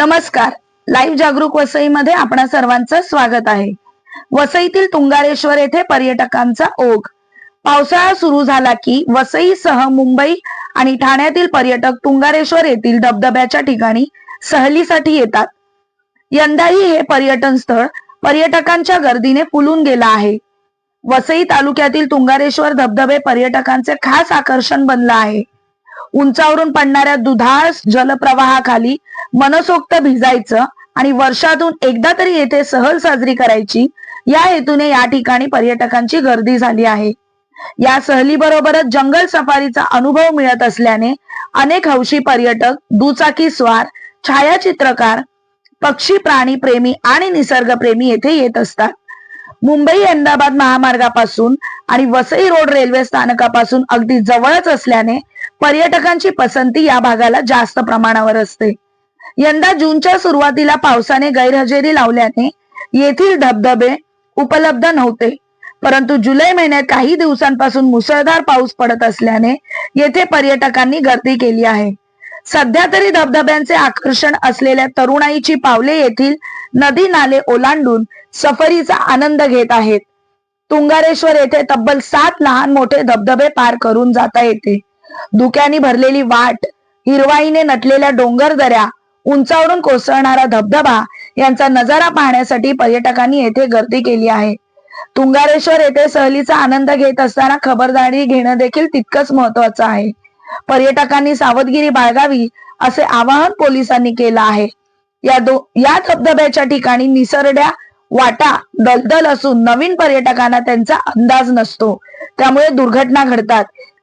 नमस्कार. लाईव्ह जागरूक वसईमध्ये आपणा सर्वांचं स्वागत आहे. वसईतील तुंगारेश्वर येथे पर्यटकांचा ओघ. पावसाळा सुरू झाला की वसईसह मुंबई आणि ठाण्यातील पर्यटक तुंगारेश्वर येथील धबधब्याच्या ठिकाणी सहलीसाठी येतात. यंदाही हे पर्यटन स्थळ पर्यटकांच्या गर्दीने फुलून गेला आहे. वसई तालुक्यातील तुंगारेश्वर धबधबे पर्यटकांचे खास आकर्षण बनलं आहे. उंचावरून पडणाऱ्या दुधाळ जलप्रवाहाखाली मनसोक्त भिजायचं आणि वर्षातून एकदा तरी येथे सहल साजरी करायची या हेतूने या ठिकाणी पर्यटकांची गर्दी झाली आहे. या सहलीबरोबरच जंगल सफारीचा अनुभव मिळत असल्याने अनेक हौशी पर्यटक दुचाकी स्वार छायाचित्रकार पक्षी प्राणी प्रेमी आणि निसर्गप्रेमी येथे येत असतात. मुंबई अहमदाबाद महामार्गापासून आणि वसई रोड रेल्वे स्थानकापासून अगदी जवळच असल्याने पर्यटकांची पसंती या भागाला जास्त प्रमाणावर असते. यंदा जूनच्या सुरुवातीला पावसाने गैरहजेरी लावल्याने येथील धबधबे उपलब्ध नव्हते. परंतु जुलै महिन्यात काही दिवसांपासून मुसळधार पाऊस पडत असल्याने येथे पर्यटकांनी गर्दी केली आहे. सध्या तरी धबधब्यांचे आकर्षण असलेल्या तरुणाईची पावले येथील नदी नाले ओलांडून सफरीचा आनंद घेत आहेत. तुंगारेश्वर येथे तब्बल सात लहान मोठे धबधबे पार करून जाता येते. धुक्याने भरलेली वाट हिरवाईने नटलेल्या डोंगर दऱ्या उंचावरून कोसळणारा धबधबा यांचा नजारा पाहण्यासाठी पर्यटकांनी येथे गर्दी केली आहे. तुंगारेश्वर येथे सहलीचा आनंद घेत असताना खबरदारी घेणं देखील तितकंच महत्वाचं आहे. पर्यटकांनी सावधगिरी बाळगावी असे आवाहन पोलिसांनी केलं आहे. या दो या धबधब्याच्या ठिकाणी निसरड्या वाटा दलदल असून नवीन पर्यटकांना त्यांचा अंदाज नसतो. त्यामुळे दुर्घटना घडतात.